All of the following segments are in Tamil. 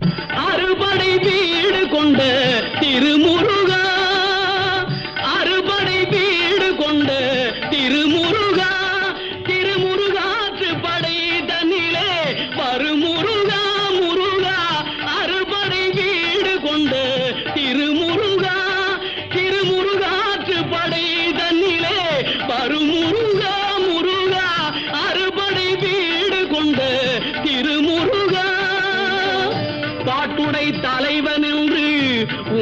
அறுபடை வீடு கொண்ட திருமுருகா. அறுபடை வீடு கொண்ட திருமுருகா. திருமுருகாற்று படை தன்னிலே வருமுருகா முருகா. அறுபடை வீடு கொண்ட திருமுருகா. திருமுருகாற்று படை தன்னிலே வருமுருகா.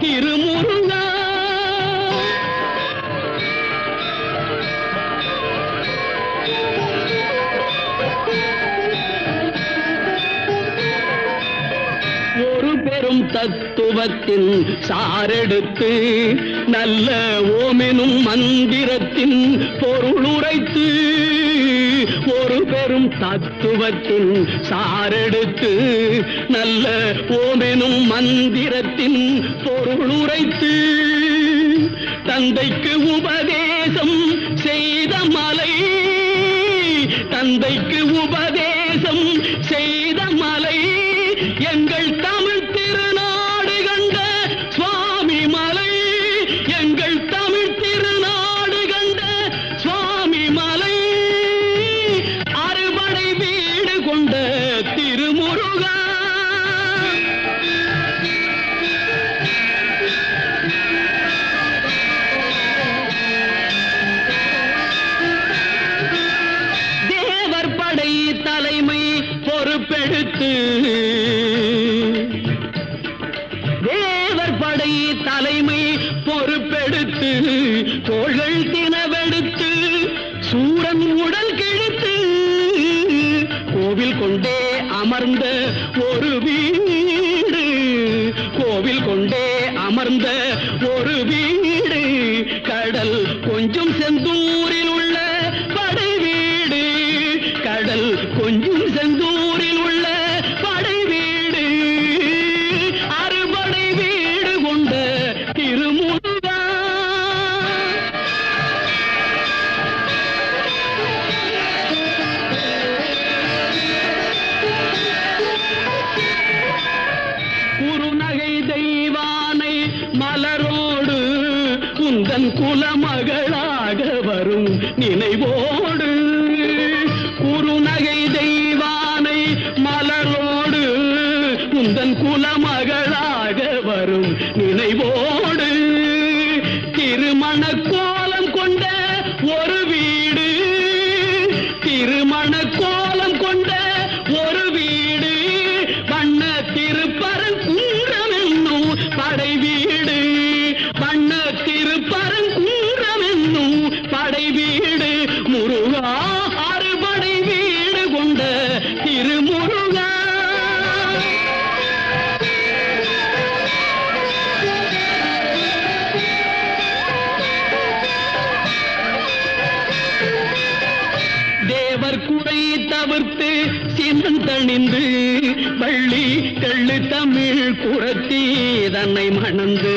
திருமுருகா ஒரு பெரும் தத்துவத்தின் சாரெடுத்து நல்ல ஓமெனும் மந்திரத்தின் பொருளுரைத்து ஒரு தத்துவத்தின் சாரெடுத்து நல்ல ஓமெனும் மந்திரத்தின் பொருளுரைத்து தந்தைக்கு உபதேசம் செய்த மலை தந்தைக்கு உபதேசம் செய்த மலை எங்கள் தமிழ் திருநாடு கண்ட சுவாமி மலை எங்கள் பொறுப்பெடுத்து தேவர் படை தலைமை பொறுப்பெடுத்து தோள்கள் தினவெடுத்து சூரன் உடல் கிழித்து கோவில் கொண்டே அமர்ந்த ஒரு வீடு. கோவில் கொண்டே அமர்ந்த ஒரு வீடு. கடல் கொஞ்சம் செந்தூரில் உள்ள மலரோடு உந்தன் குலமகளாக வரும் நினைவோடு. குறுநகை தெய்வானை மலரோடு உந்தன் குலமகளாக வரும் நினைவோடு. திருமணக்கோ முருகா வீடு கொண்ட திருமுருகா. தேவர் குறை தவிர்த்து சினந்தணிந்து வள்ளி தெள்ளு தமிழ் குரத்தி தன்னை மணந்து.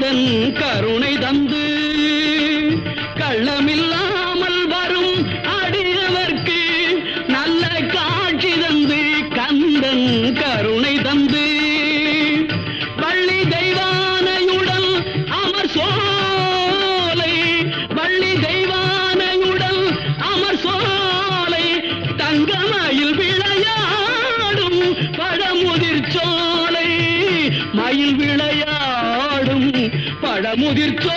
கந்தன் கருணை தந்து கள்ளமில்லாமல் வரும் அடியவர்க்கு நல்ல காட்சி தந்து கந்தன் கருணை தந்து. பள்ளி தெய்வானையுடன் அமர் சோலை பள்ளி தெய்வானையுடன் அமர் சோலை தங்கமயில் விளையாடும் பழமுதிர் சோலை மயில் விளையா முதிர்த்தோ